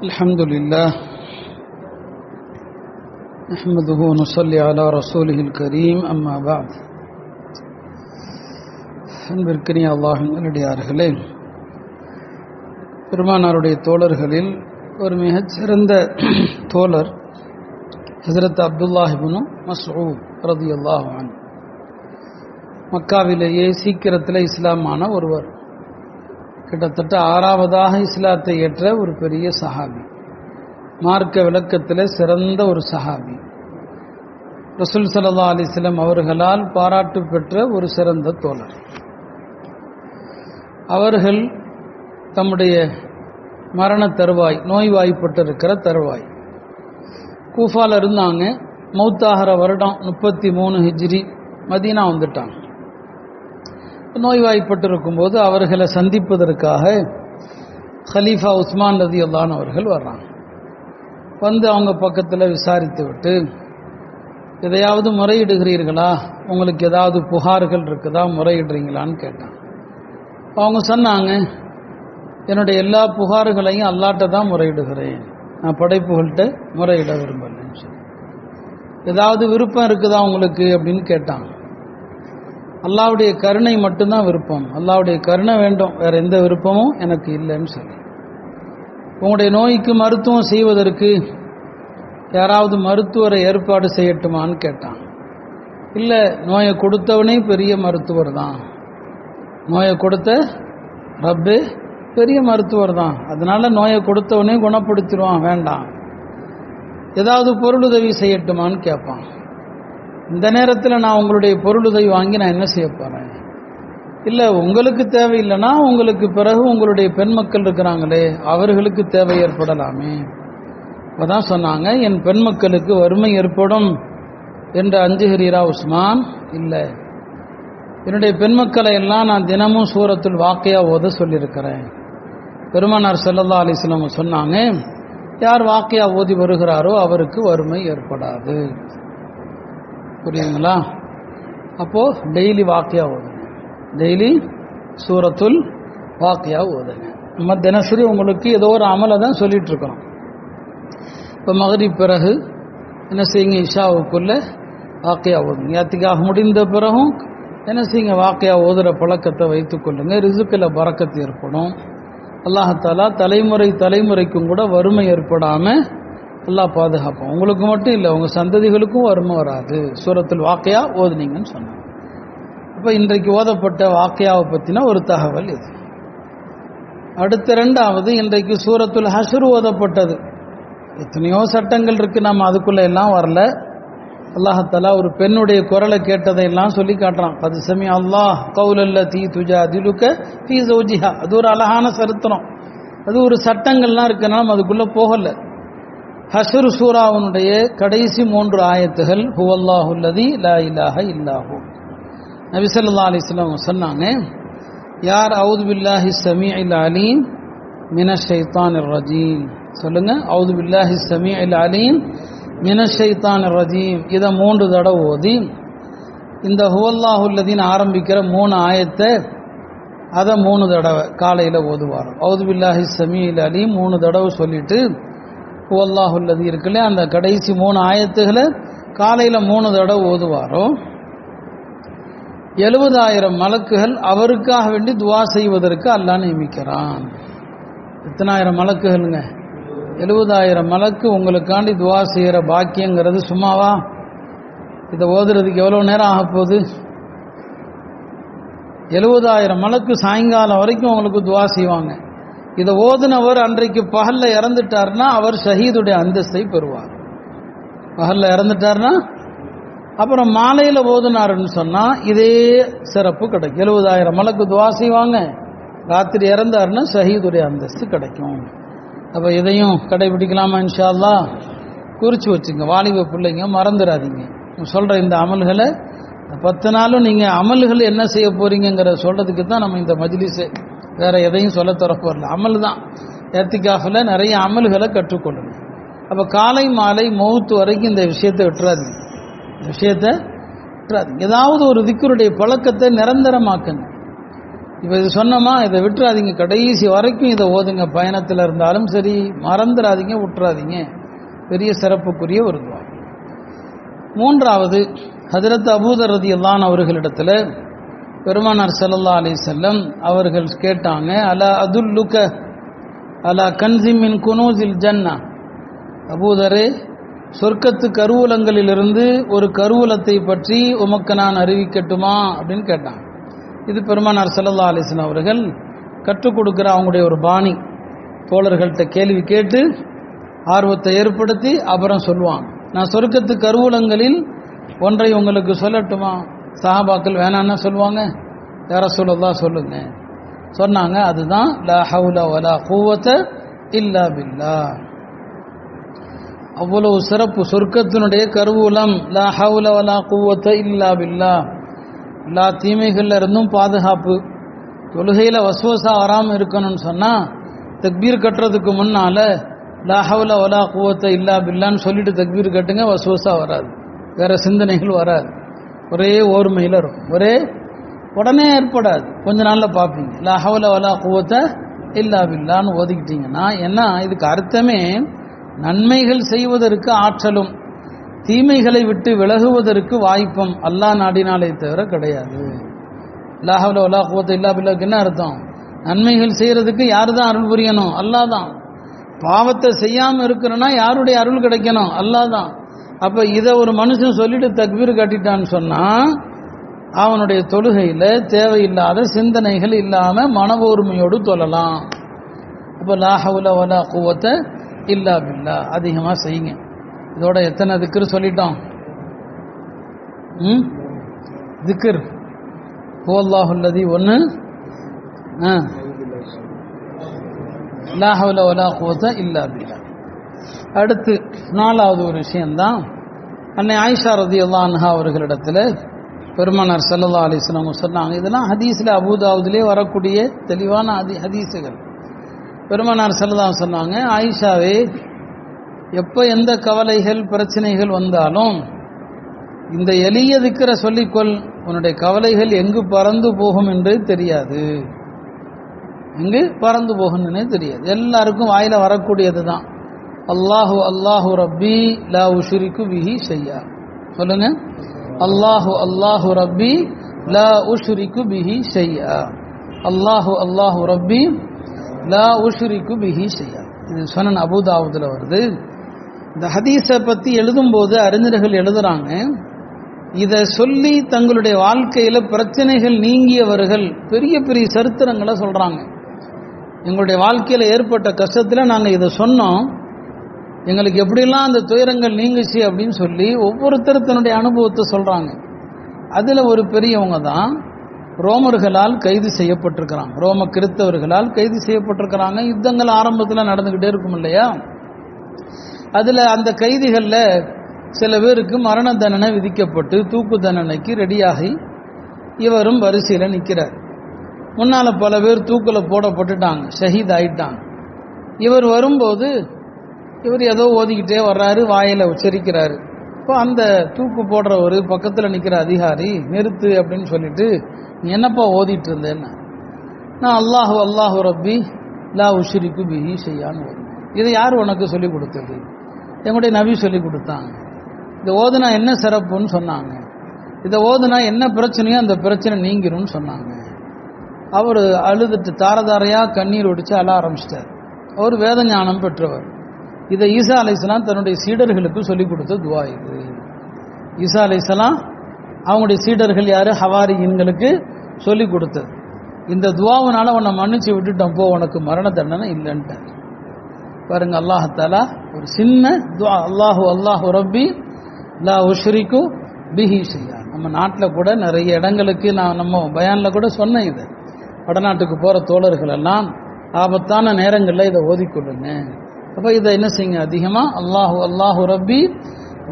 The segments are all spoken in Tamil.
الحمد لله نحمده ونصلي على رسوله الكريم أما بعد அன்பிற்கினிய அல்லாஹின் நல்லடியார்களே பெருமானாருடைய தோழர்களில் ஒரு மிகச்சிறந்த தோழர் ஹசரத் அப்துல்லாஹிபுனு மஸ்ஊத் ரதி அல்லாஹான் மக்காவிலேயே சீக்கிரத்தில் இஸ்லாமான ஒருவர் கிட்டத்தட்ட ஆறாவதாக இஸ்லாத்தை ஏற்ற ஒரு பெரிய சஹாபி. மார்க்க விளக்கத்தில் சிறந்த ஒரு சஹாபி. ரசூல் சல்லா அலிஸ்லம் அவர்களால் பாராட்டு பெற்ற ஒரு சிறந்த தோழர். அவர்கள் தம்முடைய மரண தருவாய் நோய்வாய்ப்பட்டிருக்கிற தருவாய். கூஃபால இருந்தாங்க மௌத்தாகிற வருடம் முப்பத்தி மூணு ஹிஜ்ரி மதீனா வந்துட்டாங்க. நோய்வாய்ப்பட்டிருக்கும் போது அவர்களை சந்திப்பதற்காக ஹலீஃபா உஸ்மான் ரதி அல்லான் அவர்கள் வர்றாங்க. வந்து அவங்க பக்கத்தில் விசாரித்து விட்டு எதையாவது முறையிடுகிறீர்களா? உங்களுக்கு ஏதாவது புகார்கள் இருக்குதா? முறையிடுறீங்களான்னு கேட்டான் அவங்க சொன்னாங்க என்னுடைய எல்லா புகார்களையும் அல்லாட்ட தான் முறையிடுகிறேன். நான் படைப்புகள்கிட்ட முறையிட விரும்பலன்னு சொல்லி. ஏதாவது விருப்பம் இருக்குதா உங்களுக்கு? அப்படின்னு கேட்டாங்க. அல்லாவுடைய கருணை மட்டும்தான் விருப்பம். அல்லாவுடைய கருணை வேண்டும். வேற எந்த விருப்பமும் எனக்கு இல்லைன்னு சொல்லி. உங்களுடைய நோய்க்கு மருத்துவம் செய்வதற்கு யாராவது மருத்துவரை ஏற்பாடு செய்யட்டுமான்னு கேட்டான். இல்லை நோயை கொடுத்தவனே பெரிய மருத்துவர் தான். நோயை கொடுத்த ரப்பு பெரிய மருத்துவர் தான். அதனால நோயை கொடுத்தவனே குணப்படுத்திடுவான். வேண்டாம். ஏதாவது பொருளுதவி செய்யட்டுமான்னு கேட்பான் இந்த நேரத்தில் நான் உங்களுடைய பொருளுதவி வாங்கி நான் என்ன செய்ய போகிறேன் இல்லை உங்களுக்கு தேவையில்லைன்னா உங்களுக்கு பிறகு உங்களுடைய பெண் மக்கள் இருக்கிறாங்களே அவர்களுக்கு தேவை ஏற்படலாமே. அப்பதான் சொன்னாங்க என் பெண் மக்களுக்கு வறுமை ஏற்படும் என்று அஞ்சுகிறீரா உஸ்மான்? இல்லை. என்னுடைய பெண் மக்களை எல்லாம் நான் தினமும் சூரத்தில் வாக்கையா ஓத சொல்லியிருக்கிறேன். பெருமானார் செல்லல்லா அலிஸ்லாம் சொன்னாங்க யார் வாக்கையா ஓதி வருகிறாரோ அவருக்கு வறுமை ஏற்படாது. புரியுதுங்களா? அப்போ டெய்லி வாக்கியா ஓதுங்க. டெய்லி சூரத்துல் வாக்கியா ஓதுங்க. நம்ம தினசரி உங்களுக்கு ஏதோ ஒரு அமலை தான் சொல்லிட்டு இருக்கிறோம் இப்போ மகரி பிறகு என்ன செய்யுங்க? இஷாவுக்குள்ள வாக்கையா ஓதுங்க. யாத்திக்காக முடிந்த பிறகும் என்ன செய்யுங்க? வாக்கையா ஓதுற பழக்கத்தை வைத்துக்கொள்ளுங்க ரிசுக்கில் பறக்கத்து ஏற்படும். அல்லாஹாலா தலைமுறை தலைமுறைக்கும் கூட வறுமை ஏற்படாமல் நல்லா பாதுகாப்போம் உங்களுக்கு மட்டும் இல்லை உங்கள் சந்ததிகளுக்கும் வறுமை வராது. சூரத்தில் வாக்கையா ஓதுனீங்கன்னு சொன்னாங்க. அப்போ இன்றைக்கு ஓதப்பட்ட வாக்கையாவை பற்றின ஒரு தகவல் இது. அடுத்த ரெண்டாவது இன்றைக்கு சூரத்துல் ஹசுர் ஓதப்பட்டது. எத்தனையோ சட்டங்கள் இருக்குது நம்ம அதுக்குள்ளே எல்லாம் வரல. அல்லாஹாலா ஒரு பெண்ணுடைய குரலை கேட்டதையெல்லாம் சொல்லி காட்டுறான். அது சமயம் அல்லாஹ் கவுலல்ல தீ துஜா திலுக்க தீ சௌஜிஹா. அது ஒரு அழகான சரித்திரம். அது ஒரு சட்டங்கள்லாம் இருக்குன்னா நம்ம அதுக்குள்ளே போகலை. ஹசரு சூராவுனுடைய கடைசி மூன்று ஆயத்துகள் ஹுவல்லாஹுல்லதி லா இல்லாஹ. இல்லாஹு நபிசல்லா அலிஸ்லாம் சொன்னாங்க யார் அவுது பில்லாஹி சமீ இல் அலீம் மின ஷைத்தான் ரஜீம். சொல்லுங்க அவுது பில்லாஹி சமீ இல் அலீம் மின ஷைத்தான் ரஜீம். இதை மூன்று தடவை ஓதி இந்த ஹுவல்லாஹுல்லதின்னு ஆரம்பிக்கிற மூணு ஆயத்தை அதை மூணு தடவை காலையில் ஓதுவார் அவுது பில்லாஹி சமீ இல் அலீம் மூணு தடவை சொல்லிட்டு அல்லாஹுல்லது இருக்குல்ல அந்த கடைசி மூணு ஆயத்துகளை காலையில் மூணு தடவை ஓதுவாரோ? எழுபதாயிரம் மலக்குகள் அவருக்காக வேண்டி துவா செய்வதற்கு அல்லா நியமிக்கிறான். எத்தனாயிரம் மலக்குகள்ங்க? எழுபதாயிரம் மலக்கு உங்களுக்காண்டி துவா செய்கிற பாக்கியங்கிறது சும்மாவா? இதை ஓதுறதுக்கு எவ்வளோ நேரம் ஆக போகுது? எழுபதாயிரம் மலக்கு சாயங்காலம் வரைக்கும் உங்களுக்கு துவா செய்வாங்க. இதை ஓதுனவர் அன்றைக்கு பகல்ல இறந்துட்டார்னா அவர் ஷஹீதுடைய அந்தஸ்தை பெறுவார். பகல்ல இறந்துட்டார்னா? அப்புறம் மாலையில் ஓதுனாருன்னு சொன்னால் இதே சிறப்பு கிடைக்கும். எழுபதாயிரம் மலக்கு துவா செய்வாங்க. ராத்திரி இறந்தாருன்னா ஷஹீதுடைய அந்தஸ்து கிடைக்கும். அப்போ இதையும் கடைபிடிக்கலாமா இன்ஷால்லா குறித்து வச்சுங்க. வாலிப பிள்ளைங்க மறந்துடாதீங்க சொல்கிற இந்த அமல்களை பத்து நாளும் நீங்கள் அமல்கள் என்ன செய்ய போறீங்கிற சொல்கிறதுக்கு தான் நம்ம இந்த மஜ்லிஸை வேற எதையும் சொல்ல தரப்போறல அமல் தான் ஏத்திகாஃபில் நிறைய அமல்களை கற்றுக்கொள்ளணும் அப்போ காலை மாலை மௌத்து வரைக்கும் இந்த விஷயத்தை விட்டுறாதீங்க. இந்த விஷயத்தை விட்டுறாதீங்க. ஏதாவது ஒரு திக்குருடைய பழக்கத்தை நிரந்தரமாக்குங்க. இப்போ இது சொன்னோமா இதை விட்டுறாதீங்க. கடைசி வரைக்கும் இதை ஓதுங்க. பயணத்தில் இருந்தாலும் சரி மறந்துடாதீங்க விட்டுறாதீங்க. பெரிய சிறப்புக்குரிய ஒரு துவா. மூன்றாவது ஹதரத் அபூதர் ரதி அல்லான் அவர்களிடத்தில் பெருமானார் ஸல்லல்லாஹு அலி செல்லம் அவர்கள் கேட்டாங்க அலா அதுல்லுக அலா கன்சிமின் குனூசில் ஜன்னா? அபூதரே சொர்க்கத்து கருவூலங்களிலிருந்து ஒரு கருவூலத்தை பற்றி உமக்கு நான் அறிவிக்கட்டுமா? அப்படின்னு கேட்டாங்க. இது பெருமானார் ஸல்லல்லாஹு அலைஹி அவர்கள் கற்றுக் கொடுக்குற அவங்களுடைய ஒரு பாணி. தோழர்கள்ட்ட கேள்வி கேட்டு ஆர்வத்தை ஏற்படுத்தி அப்புறம் சொல்லுவாங்க. நான் சொர்க்கத்து கருவூலங்களில் ஒன்றை உங்களுக்கு சொல்லட்டுமா? சஹாபாக்கள் வேணான்னா சொல்லுவாங்க. யார சொல்லலாம் சொல்லுங்க. சொன்னாங்க அதுதான் லா ஹவுல வலா கூவத்தை இல்லா பில்லா. அவ்வளவு சிறப்பு சொர்க்கத்தினுடைய கருவூலம் லா ஹவுல வலா கூவத்தை இல்லா பில்லா. எல்லா தீமைகள்ல இருந்தும் பாதுகாப்பு. தொழுகையில வசுவசா வராமல் இருக்கணும்னு சொன்னா தக்பீர் கட்டுறதுக்கு முன்னால லா ஹவுல வலா கூவத்தை இல்லா பில்லான்னு சொல்லிட்டு தக்பீர் கட்டுங்க வசுவசா வராது. வேற சிந்தனைகள் வராது. ஒரே ஓர்மையில் இருக்கும். ஒரே உடனே ஏற்படாது. கொஞ்ச நாளில் பார்ப்பீங்க. லா ஹவுல வலா குவத்த இல்லா பில்லான்னு ஒதுக்கிட்டீங்கன்னா என்ன? இதுக்கு அர்த்தமே நன்மைகள் செய்வதற்கு ஆற்றலும் தீமைகளை விட்டு விலகுவதற்கு வாய்ப்பும் அல்லாஹ் நாடினாலே தவிர கிடையாது. லாஹவுல வலா குவத்த இல்லா பில்லாவுக்கு என்ன அர்த்தம்? நன்மைகள் செய்கிறதுக்கு யாரு தான் அருள் புரியணும்? அல்லாஹ் தான். பாவத்தை செய்யாமல் இருக்கிறனா யாருடைய அருள் கிடைக்கணும்? அல்லாஹ் தான். அப்ப இதை ஒரு மனுஷன் சொல்லிட்டு தக்பீர் கட்டிட்டான்னு சொன்னா அவனுடைய தொழுகையில தேவையில்லாத சிந்தனைகள் இல்லாம மன ஒருமையோடு தொழலாம். அப்ப லாஹவுல வலா குவத்தை இல்லா பில்லா அதிகமா செய்யுங்க. இதோட எத்தனை திக்கர் சொல்லிட்டோம்? ம்? திக்கர் ஹுவல்லாஹுல்லதி ஒன்று ஆ. லாஹவுல வலா குவத்தை இல்லா பில்லா. அடுத்து நாலாவது ஒரு விஷயம்தான். அன்னை ஆயிஷா ரதி அல்லான்ஹா அவர்களிடத்தில் பெருமானார் சல்லல்லா அலிஸ்லாம் சொன்னாங்க இதெல்லாம் ஹதீஸில் அபுதாவுதிலே வரக்கூடிய தெளிவான ஹதி ஹதீஸுகள். பெருமானார் சல்லல்லா சொன்னாங்க ஆயிஷாவே எப்போ எந்த கவலைகள் பிரச்சனைகள் வந்தாலும் இந்த எளிய திக்கிற சொல்லிக்கொள் உன்னுடைய கவலைகள் எங்கு பறந்து போகும் என்று தெரியாது. எங்கு பறந்து போகும்னு தெரியாது. எல்லாருக்கும் வாயில வரக்கூடியது தான் அல்லாஹு அல்லாஹு ரப்பி லா உஷ்ரிக்கு பிஹி செய்யா சொல்லுங்க. அல்லாஹு அல்லாஹு ரப்பி லா உஷ்ரிக்கு பிஹி செய்யா அல்லாஹு அல்லாஹு ரப்பி லா உஷ்ரிக்கு பிஹி செய்யா இது சொன்ன அபுதாவுதுல வருது. இந்த ஹதீஸை பற்றி எழுதும்போது அறிஞர்கள் எழுதுறாங்க இதை சொல்லி தங்களுடைய வாழ்க்கையில் பிரச்சனைகள் நீங்கியவர்கள் பெரிய பெரிய சரித்திரங்களை சொல்கிறாங்க எங்களுடைய வாழ்க்கையில் ஏற்பட்ட கஷ்டத்தில் நாங்கள் இதை சொன்னோம். எங்களுக்கு எப்படிலாம் அந்த துயரங்கள் நீங்குச்சு அப்படின்னு சொல்லி ஒவ்வொருத்தர் தன்னுடைய அனுபவத்தை சொல்கிறாங்க அதில் ஒரு பெரியவங்க தான் ரோமர்களால் கைது செய்யப்பட்டிருக்கிறாங்க. ரோம கிறித்தவர்களால் கைது செய்யப்பட்டிருக்கிறாங்க. யுத்தங்கள் ஆரம்பத்தில் நடந்துக்கிட்டே இருக்கும் இல்லையா? அதில் அந்த கைதிகளில் சில பேருக்கு மரண தண்டனை விதிக்கப்பட்டு தூக்கு தண்டனைக்கு ரெடியாகி இவரும் வரிசையில் நிற்கிறார் முன்னால் பல பேர் தூக்கில் போடப்பட்டுட்டாங்க. ஷஹீத் ஆயிட்டாங்க. இவர் வரும்போது இவர் ஏதோ ஓதிக்கிட்டே வர்றாரு வாயில உச்சரிக்கிறாரு. இப்போ அந்த தூக்கு போடுறவர் பக்கத்தில் நிற்கிற அதிகாரி நிறுத்து அப்படின்னு சொல்லிட்டு நீ என்னப்பா ஓதிட்டு இருந்தேன்னு? நான் அல்லாஹு அல்லாஹு ரப்பி லா உஷிரிக்கு பிஹி செய்யான்னு ஓதுனேன். இதை யார் உனக்கு சொல்லி கொடுத்தது? எங்களுடைய நபி சொல்லி கொடுத்தாங்க இதை ஓதுனா என்ன சிறப்புன்னு சொன்னாங்க. இதை ஓதுனா என்ன பிரச்சனையோ அந்த பிரச்சனை நீங்கிரும்னு சொன்னாங்க. அவர் அழுதுட்டு தாரதாரையாக கண்ணீர் ஒடிச்சு அழ ஆரம்பிச்சிட்டார். அவர் வேத ஞானம் பெற்றவர். இதை ஈசா அலைசலாம் தன்னுடைய சீடர்களுக்கு சொல்லிக் கொடுத்த துவா இது. ஈசா அலைசலாம் அவங்களுடைய சீடர்கள் யாரு? ஹவாரியின்களுக்கு சொல்லிக் கொடுத்தது இந்த துவாவினால உன்னை மன்னிச்சு விட்டுட்டோம் போ உனக்கு மரண தண்டனை இல்லைன்ட்டார். பாருங்க அல்லாஹாலா ஒரு சின்ன துவா அல்லாஹு அல்லாஹு ரப்பி லா உஷ்ரிக்கு பிஹி செய்யா நம்ம நாட்டில் கூட நிறைய இடங்களுக்கு நான் நம்ம பயானில் கூட சொன்னேன் இது. வடநாட்டுக்கு போகிற தோழர்கள் எல்லாம் ஆபத்தான நேரங்களில் இதை ஓதிக்கொள்ளுங்க அப்போ இதை என்ன செய்யுங்க? அதிகமாக அல்லாஹு அல்லாஹு ரப்பி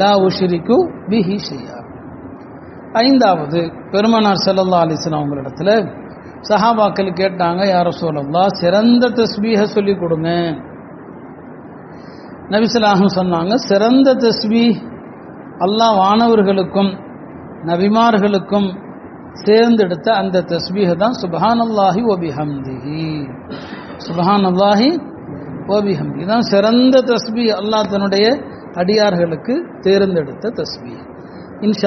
லா உஷிரிக்கு பிஹி செய்யா ஐந்தாவது பெருமானார் செல்லல்லா அலிஸ்லாம் வஸல்லம் அவங்களிடத்துல சஹாபாக்கள் கேட்டாங்க யார சொல்லல்லா சிறந்த தஸ்பீக சொல்லி கொடுங்க. நபிசலாகம் சொன்னாங்க சிறந்த தஸ்பீ அல்லாஹ் வானவர்களுக்கும் நபிமார்களுக்கும் தேர்ந்தெடுத்த அந்த தஸ்பீக தான் சுபஹானல்லாஹி ஒபிஹம்திஹி சுபஹானல்லாஹி ஒபிஹம்தி இதுதான் சிறந்த தஸ்பி. அல்லாஹ் தன்னுடைய அடியார்களுக்கு தேர்ந்தெடுத்த தஸ்பி. இன்ஷா